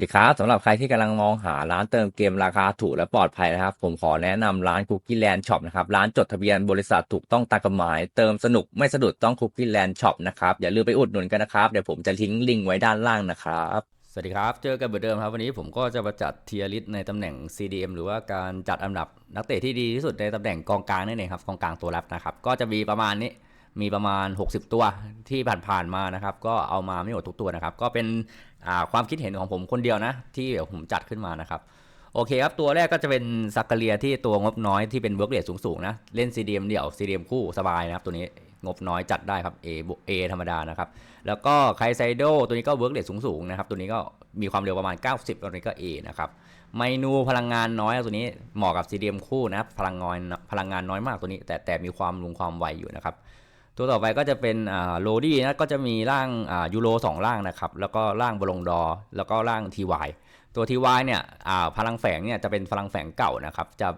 สวัสดีครับสำหรับใครที่กำลังมองหาร้านเติมเกมราคาถูกและปลอดภัยนะครับ ผมขอแนะนำร้าน Cookie Land Shop นะครับ ร้านจดทะเบียนบริษัทถูกต้องตามกฎหมาย เติมสนุกไม่สะดุดต้อง Cookie Land Shop นะครับ อย่าลืมไปอุดหนุนกันนะครับ เดี๋ยวผมจะทิ้งลิงก์ไว้ด้านล่างนะครับ สวัสดีครับ เจอกันเหมือนเดิมครับ วันนี้ผมก็จะมาจัดเทียริสในตำแหน่ง CDM หรือว่าการจัดอันดับนักเตะที่ดีที่สุดในตำแหน่งกองกลางนั่นเองครับกองกลางตัวรับนะครับก็จะมีประมาณนี้ มีประมาณ 60 ตัวที่ผ่านๆมานะครับ ก็เอามาไม่หมดทุกตัวนะครับ ก็เป็นความคิดเห็นของผมคนเดียวนะ ที่ผมจัดขึ้นมานะครับโอเคครับ ตัวแรกก็จะเป็นซักกเลียที่ตัวงบน้อยที่เป็นเวิร์กเรทสูงๆนะ เล่น CDM เดี่ยว CDM คู่สบายนะครับ ตัวนี้งบน้อยจัดได้ครับ A บวก A ธรรมดานะครับ แล้วก็ไคไซโดตัวนี้ก็เวิร์กเรทสูงๆนะครับ ตัวนี้ก็มีความเร็วประมาณ 90 ตัวนี้ก็ A นะครับไมนูพลังงานน้อยตัวนี้เหมาะกับ CDM คู่นะครับพลังงานพลังงานน้อยมากตัวนี้ แต่แต่มีความลุงความไวอยู่นะครับ ตัวต่อไปก็จะเป็นโรดี้นะก็จะมีร่างยูโรสองร่างนะครับแล้วก็ร่างบลงดอ แล้วก็ร่างทีวตัวทีวเนี่ยพลังแฝงเนี่ยจะเป็นพลังแฝงเก่านะครับจะ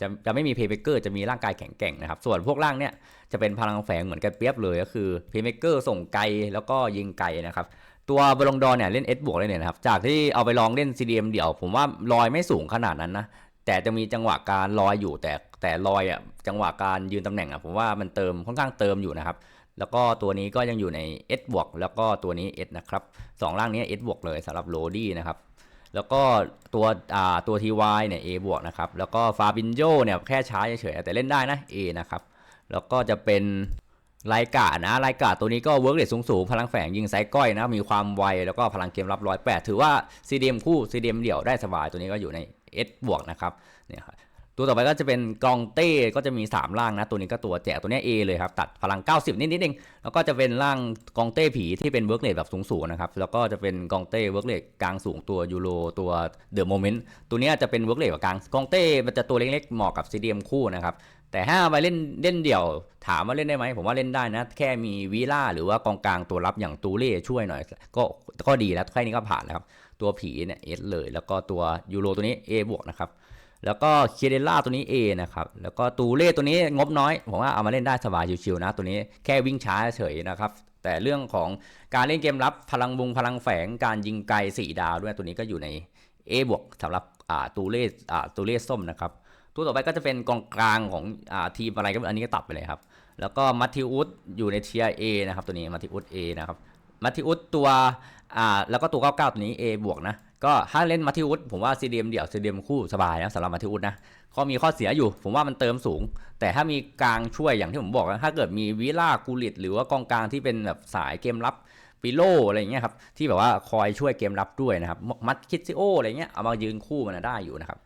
จะจะไม่มีเพย์เ k เกอร์จะมีร่างกายแข็งแกร่งนะครับส่วนพวกร่างเนี่ยจะเป็นพลังแฝงเหมือนกันเปียบเลยก็คือเพย์เ k เกอร์ส่งไกลแล้วก็ยิงไกลนะครับตัวบลงดอเนี่ยเล่น S บวกเลยเนี่ยนะครับจากที่เอาไปลองเล่น CDM เดี่ยว ผมว่าลอยไม่สูงขนาดนั้นนะ แต่จะมีจังหวะการลอยอยู่แต่แต่ลอยอะจังหวะการยืนตำแหน่งอะผมว่ามันเติมค่อนข้างเติมอยู่นะครับ แล้วก็ตัวนี้ก็ยังอยู่ใน S บวกแล้วก็ตัวนี้ S นะครับสองร่างนี้ S บวกเลยสำหรับโรดี้นะครับแล้วก็ตัวอ่าตัว TY เนี่ย A บวกนะครับแล้วก็ฟาบินโยเนี่ยแค่ช้าเฉยแต่เล่นได้นะ A นะครับแล้วก็จะเป็นไลกานะไลกาตัวนี้ก็เวิร์กเรทสูงๆ พลังแฝงยิงไซก้อยนะ มีความไว แล้วก็พลังเกมรับร้อยแปดถือว่า CDM คู่ CDM เดี่ยวได้สบายตัวนี้ก็อยู่ใน S บวกนะครับเนี่ยครับตัวต่อไปก็จะเป็นกองเต้ก็จะมี 3 ร่างนะ ตัวนี้ก็ตัวแจกตัวนี้ A เลยครับ ตัดพลัง 90 นิดนิดเองแล้วก็จะเป็นร่างกองเต้ผีที่เป็นเวิร์กเลทแบบสูงๆนะครับ แล้วก็จะเป็นกองเต้เวิร์กเลทกลางสูงตัวยูโรตัวเดอะโมเมนต์ตัวนี้จะเป็นเวิร์กเลทกับกลางกองเต้มันจะตัวเล็กๆเหมาะกับ CDM คู่นะครับแต่ถ้าเอาไปเล่นเล่นเดี่ยวถามว่าเล่นได้ไหมผมว่าเล่นได้นะ แค่มีวีล่าหรือว่ากองกลางตัวรับอย่างตูเล่ช่วยหน่อย ก็ก็ดีแล้วแค่นี้ก็ผ่านแล้วครับ ตัวผีเนี่ยเอสเลย แล้วก็ตัวยูโรตัวนี้ A บวกนะครับ แล้วก็เคียเดล่าตัวนี้ A นะครับ แล้วก็ตูเล่ตัวนี้งบน้อยผมว่าเอามาเล่นได้สบายชิวๆนะ ตัวนี้แค่วิ่งช้าเฉยนะครับ แต่เรื่องของการเล่นเกมรับพลังวงพลังแฝงการยิงไกล4ดาวด้วยตัวนี้ก็อยู่ใน A บวกสำหรับตูเล่ตูเล่ส้มนะครับตัวต่อไปก็จะเป็นกองกลางของอทีมอะไรก็อันนี้ก็ตัดไปเลยครับ แล้วก็มัตติอุสอยู่ในเทียเอนะครับตัวนี้มัตติอุสเอนะครับ มัติอุสตัวอ่าแล้วก็ตัว 99 ตัวนี้ A บวกนะ ก็ถ้าเล่นมัติอุสผมว่า CDM เดี่ยว CDM คู่สบายนะสำหรับมัติอุสนะข้อมีข้อเสียอยู่ ผมว่ามันเติมสูง แต่ถ้ามีกลางช่วยอย่างที่ผมบอกนะถ้าเกิดมีวิล่ากูลิตหรือว่ากองกลางที่เป็นแบบสายเกมรับปิโลอะไรอย่างเงี้ยครับที่แบบว่าคอยช่วยเกมรับด้วยนะครับมัดคิดซิโออะไรเงี้ยเอามายืนคู่มันได้อยู่นะครับ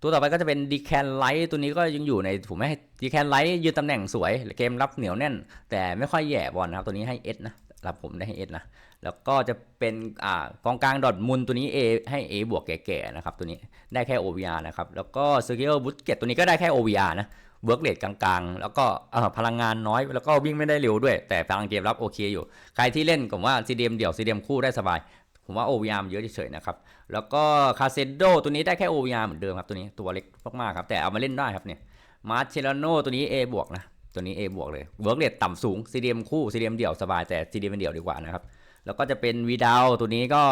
ตัวต่อไปก็จะเป็นดีแคนไลท์ตัวนี้ก็ยังอยู่ในผมไม่ให้ดีแคนไลท์ยืนตำแหน่งสวยเกมรับเหนียวแน่น แต่ไม่ค่อยแย่บอลนะครับตัวนี้ให้ S นะ รับผมได้ให้ S นะ แล้วก็จะเป็นอ่ากองกลางดอทมุนตัวนี้ A ให้ A บวกแก่ๆนะครับตัวนี้ได้แค่ OVR นะครับ แล้วก็เซอร์เคิลบุตเกตตัวนี้ก็ได้แค่ OVR นะเวิร์กเลทกลางๆ แล้วก็พลังงานน้อย แล้วก็วิ่งไม่ได้เร็วด้วย แต่พลังเกมรับโอเคอยู่ ใครที่เล่นผมว่า CDM เดี่ยว CDM คู่ได้สบาย ผมว่า OVR มเยอะเฉยๆนะครับ แล้วก็คาเซโดตัวนี้ได้แค่ OVR เหมือนเดิมครับตัวนี้ตัวเล็กมากๆครับแต่เอามาเล่นได้ครับเนี่ยมาร์เชลโนตัวนี้ A บวกนะ ตัวนี้ A บวกเลยเวิร์กเรทต่ำสูง CDM คู่ CDM เดี่ยวสบายแต่ CDM เดี่ยวดีกว่านะครับ แล้วก็จะเป็นวีดาวตัวนี้ก็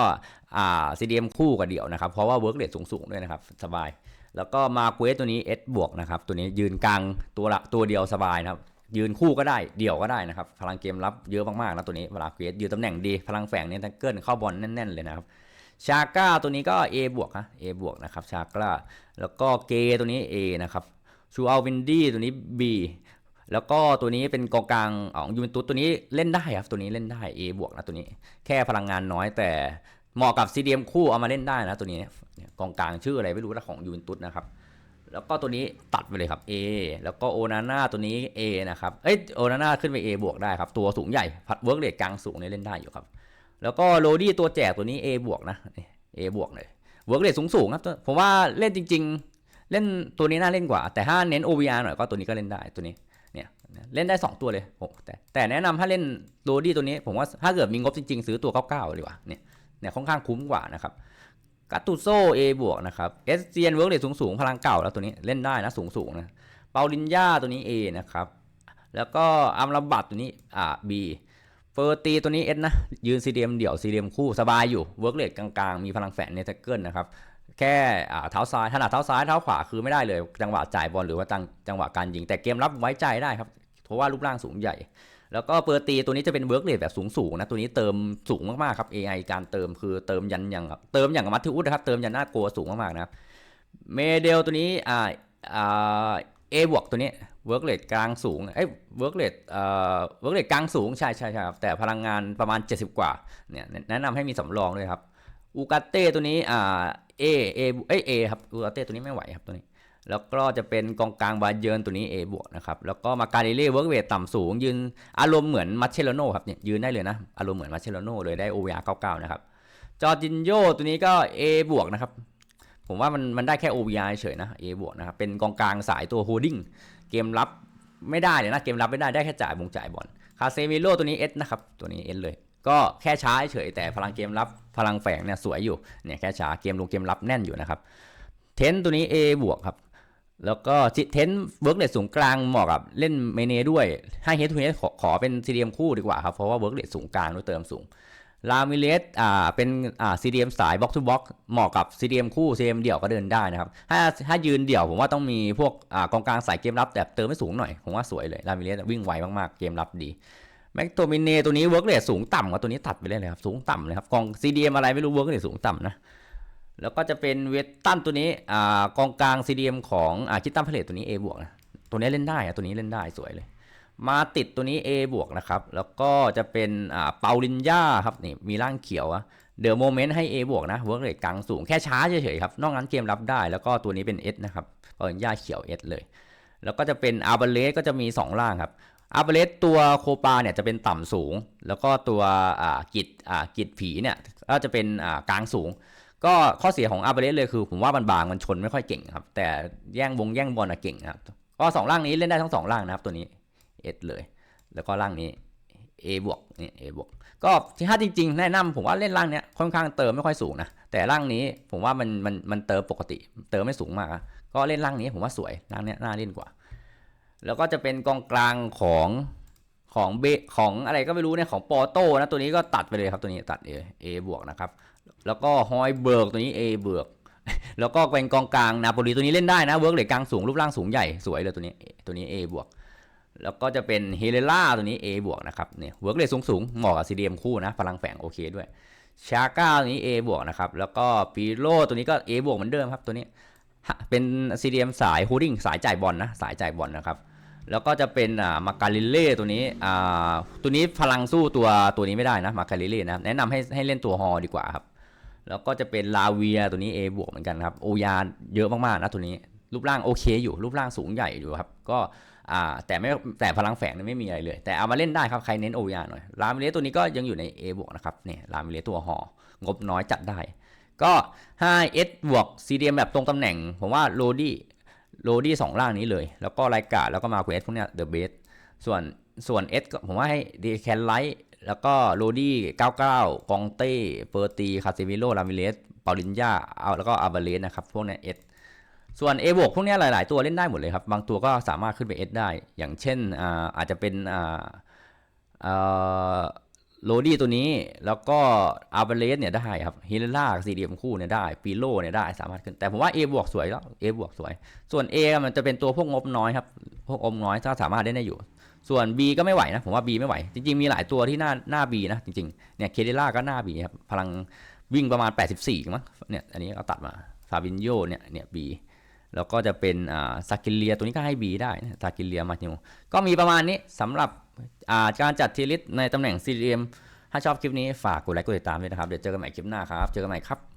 อ่า CDM คู่กับเดี่ยวนะครับ เพราะว่าเวิร์กเรทสูงด้วยนะครับ สบาย แล้วก็มาเควสตัวนี้ S บวกนะครับ ตัวนี้ยืนกลางตัวละตัวเดียวสบายนะครับ ยืนคู่ก็ได้ เดี่ยวก็ได้นะครับ พลังเกมรับเยอะมากๆนะตัวนี้เวลาเควสยืนตำแหน่งดี พลังแฝงเนี่ยทั้งเกิลเข้าบอลแน่นๆเลยนะครับชาก้าตัวนี้ก็ A บวกนะ A บวกนะครับชาก้าแล้วก็เกตัวนี้ A นะครับชูอัลวินดี้ตัวนี้ B แล้วก็ตัวนี้เป็นกองกลางของยูเวนตุสตัวนี้เล่นได้ครับตัวนี้เล่นได้ A บวกนะตัวนี้ แค่พลังงานน้อยแต่เหมาะกับ CDM คู่เอามาเล่นได้นะตัวนี้กองกลางชื่ออะไรไม่รู้นะของยูเวนตุสนะครับแล้วก็ตัวนี้ตัดไปเลยครับ A แล้วก็โอนาน่าตัวนี้ A นะครับเอ้ยโอนาน่าขึ้นไป A บวกได้ครับตัวสูงใหญ่พัดเวิร์กเรทกลางสูงเนี่ยเล่นได้อยู่ครับแล้วก็โรดี้ตัวแจกตัวนี้ A บวกนะ A บวกเลยเวิร์กเรทสูงสูงครับผมว่าเล่นจริง ๆ เล่นตัวนี้น่าเล่นกว่า แต่ถ้าเน้น OVR หน่อยก็ตัวนี้ก็เล่นได้ตัวนี้ เล่นได้ 2 ตัวเลยโอ้แต่แต่แนะนำถ้าเล่นโรดี้ตัวนี้ผมว่าถ้าเกิดมีงบจริง ๆ ซื้อตัว 99 ดีกว่าเนี่ยเนี่ยค่อนข้างคุ้มกว่านะครับกัตตุโซ A บวกนะครับเอสเซียนเวิร์กเรทสูงสูงๆ พลังเก่าแล้วตัวนี้เล่นได้นะสูงสูงๆนะเปาลินยาตัวนี้ A นะครับแล้วก็อัมรบัตตัวนี้อ่า B เฟอร์ตีตัวนี้เอสนะยืน CDM เดี่ยว CDM คู่สบายอยู่เวิร์กเลทกลางๆ มีพลังแฝงในแท็กเกิลนะครับ แค่เท้าซ้ายถนัดเท้าซ้ายเท้าขวาคือไม่ได้เลย จังหวะจ่ายบอลหรือว่าจังจังหวะการยิง แต่เกมรับไว้ใจได้ครับเพราะว่ารูปร่างสูงใหญ่ แล้วก็เปอร์ตีตัวนี้จะเป็นเวิร์กเลทแบบสูงๆนะตัวนี้เติมสูงมากๆครับ AI การเติมคือเติมยันอย่างเติมอย่างมัทธิอุสนะครับเติมยันหน้าโกสูงมากๆนะครับเมเดลตัวนี้อ่าอ่าเอบวกตัวนี้เวิร์กเลทกลางสูงเอ้ยเวิร์กเลทเอ่อเวิร์กเลทกลางสูงใช่ใช่ใช่ครับแต่พลังงานประมาณ 70 กว่าเนี่ยแนะนำให้มีสำรองด้วยครับอูกาเต้ตัวนี้อ่า เอเอเอ้ยเอครับอูกาเต้ตัวนี้ไม่ไหวครับตัวนี้ แล้วก็จะเป็นกองกลางบาเยิร์นตัวนี้ A บวกนะครับ แล้วก็มาการิเล่เวิร์กเวทต่ำสูง ยืนอารมณ์เหมือนมัชเชลโน่ครับเนี่ยยืนได้เลยนะ อารมณ์เหมือนมัชเชลโน่เลยได้ OVR 99นะครับ จอร์จินโยตัวนี้ก็ A บวกนะครับ ผมว่ามันมันได้แค่ OVR เฉยนะ A บวกนะครับ เป็นกองกลางสายตัวโฮดดิ้งเกมรับไม่ได้เลยนะ เกมรับไม่ได้ได้แค่จ่ายบงจ่ายบอล คาเซมิโลตัวนี้ S นะครับ ตัวนี้ S เลย ก็แค่ช้าเฉยแต่พลังเกมรับพลังแฝงเนี่ยสวยอยู่เนี่ยแค่ช้าเกมลงเกมรับแน่นอยู่นะครับเทนตัวนี้ A บวกครับแล้วก็เทนเวิร์กเลทสูงกลางเหมาะกับเล่นเมเนด้วย ให้เฮดทูเฮดขอขอเป็นซีดีเอ็มคู่ดีกว่าครับ เพราะว่าเวิร์กเลทสูงกลางด้วยเติมสูง ลามิเลสอ่าเป็นอ่าซีดีเอ็มสายบล็อกทูบล็อกเหมาะกับซีดีเอ็มคู่ซีดีเอ็มเดี่ยวก็เดินได้นะครับ ถ้าถ้ายืนเดี่ยวผมว่าต้องมีพวกอ่ากองกลางสายเกมรับแต่เติมไม่สูงหน่อย ผมว่าสวยเลย ลามิเลสวิ่งไวมากๆ เกมรับดี แม็กโตมินเนตัวนี้เวิร์กเลทสูงต่ำกว่าตัวนี้ตัดไปเลยเลยครับ สูงต่ำเลยครับกองซีดีเอ็มอะไรไม่รู้เวิร์กเลทสูงต่ำนะ แล้วก็จะเป็นเวทตันตัวนี้อ่ากองกลาง CDM ของอ่าคิตตันเพลตตัวนี้ A บวกนะตัวนี้เล่นได้อะตัวนี้เล่นได้สวยเลย มาติดตัวนี้ A บวกนะครับ แล้วก็จะเป็นอ่าเปาลินยาครับนี่มีร่างเขียวอะเดอะโมเมนต์ให้ A บวกนะเวิร์กเรทกลางสูงแค่ช้าเฉยๆครับนอกนั้นเกมรับได้ แล้วก็ตัวนี้เป็น S นะครับเปาลินยาเขียว S เลย แล้วก็จะเป็นอาร์เบเลสก็จะมี2ร่างครับ อาร์เลสตัวโคปาเนี่ยจะเป็นต่ำสูง แล้วก็ตัวกิดกิดผีเนี่ยก็จะเป็นกลางสูง ก็ข้อเสียของอาร์เลสเลยคือ ผมว่ามันบางมันชนไม่ค่อยเก่งครับ แต่แย่งวงแย่งบอลอะเก่งครับก็สองร่างนี้เล่นได้ทั้งสองร่างนะครับตัวนี้เอสเลย แล้วก็ร่างนี้ A บวกนี่ A บวกก็ถ้าจริงๆ แนะนำผมว่าเล่นร่างเนี้ยค่อนข้างเติมไม่ค่อยสูงนะแต่ร่างนี้ผมว่ามันมันมันเติมปกติ เติมไม่สูงมาก ก็เล่นร่างนี้ผมว่าสวยร่างเนี้ยน่าเล่นกว่า แล้วก็จะเป็นกองกลางของของเบของอะไรก็ไม่รู้เนี่ยของปอโต้นะตัวนี้ก็ตัดไปเลยครับตัวนี้ตัด A A บวกนะครับ แล้วก็ฮอยเบิร์กตัวนี้ A เบิร์กแล้วก็เป็นกองกลางนาโปลีตัวนี้เล่นได้นะเวิร์กเหล็กลางสูงรูปร่างสูงใหญ่สวยเลยตัวนี้ตัวนี้ A บวกแล้วก็จะเป็นเฮเลล่าตัวนี้ A บวกนะครับเนี่ยเวิร์กเลทสูงสูงเหมาะกับ CDM คู่นะพลังแฝงโอเคด้วยชาก้าตัวนี้ A บวกนะครับแล้วก็ปีโลตัวนี้ก็ A บวกเหมือนเดิมครับตัวนี้ เป็น CDM สายฮูดดิ้งสายจ่ายบอลนะสายจ่ายบอลนะครับแล้วก็จะเป็นอ่ามาการิเล่ตัวนี้อ่าตัวนี้พลังสู้ตัวตัวนี้ไม่ได้นะมาการิเล่นะแนะนำให้ให้เล่นตัวฮอดีกว่าครับแล้วก็จะเป็นลาเวียตัวนี้ A บวกเหมือนกันครับโอยาเยอะมากๆนะตัวนี้ รูปร่างโอเคอยู่รูปร่างสูงใหญ่อยู่ครับก็อ่าแต่ไม่แต่พลังแฝงนี่ไม่มีอะไรเลย แต่เอามาเล่นได้ครับใครเน้นโอยาหน่อยลามิเลสตัวนี้ก็ยังอยู่ใน A บวกนะครับเนี่ยลามิเลสตัวหองบน้อยจัดได้ ก็ 5S บวก CDM แบบตรงตำแหน่ง ผมว่าโรดี้โรดี้สองล่างนี้เลย แล้วก็รายการแล้วก็มาคุณเอสพวกเนี้ยเดอะเบสส่วนส่วน S ก็ผมว่าให้ดีแคนไลท์แล้วก็โรดี้99 กองเต้เปอร์ตี คาเซมิโลลามิเลสปาลินยาเอาแล้วก็อาบาเลสนะครับ พวกเนี้ย S ส่วน A บวกพวกเนี้ยหลาย ๆ ตัวเล่นได้หมดเลยครับ บางตัวก็สามารถขึ้นไป S ได้ อย่างเช่นอ่าอาจจะเป็นอ่าอ่า โรดี้ตัวนี้แล้วก็อาร์เบเลสเนี่ยได้ครับฮิลล่าซีเดียมคู่เนี่ยได้ปีโลเนี่ยได้สามารถขึ้นแต่ผมว่า A บวกสวยแล้ว A บวกสวย ส่วน A มันจะเป็นตัวพวกงบน้อยครับ พวกอมน้อยถ้าสามารถเล่นได้อยู่ ส่วน B ก็ไม่ไหวนะ ผมว่า B ไม่ไหว จริง ๆ มีหลายตัวที่หน้าหน้า B นะ จริงๆเนี่ยเคเดล่าก็หน้า B ครับพลังวิ่งประมาณ 84มั้งเนี่ยอันนี้เอาตัดมาฟาบินโยเนี่ยเนี่ย B แล้วก็จะเป็นอ่าซากิเลียตัวนี้ก็ให้ B ได้ซากิเลียมาติวก็มีประมาณนี้สำหรับ การจัดทีลิสในตำแหน่งซีเรียมถ้าชอบคลิปนี้ฝากกดไลค์กดติดตามด้วยนะครับ เดี๋ยวเจอกันใหม่คลิปหน้าครับ เจอกันใหม่ครับ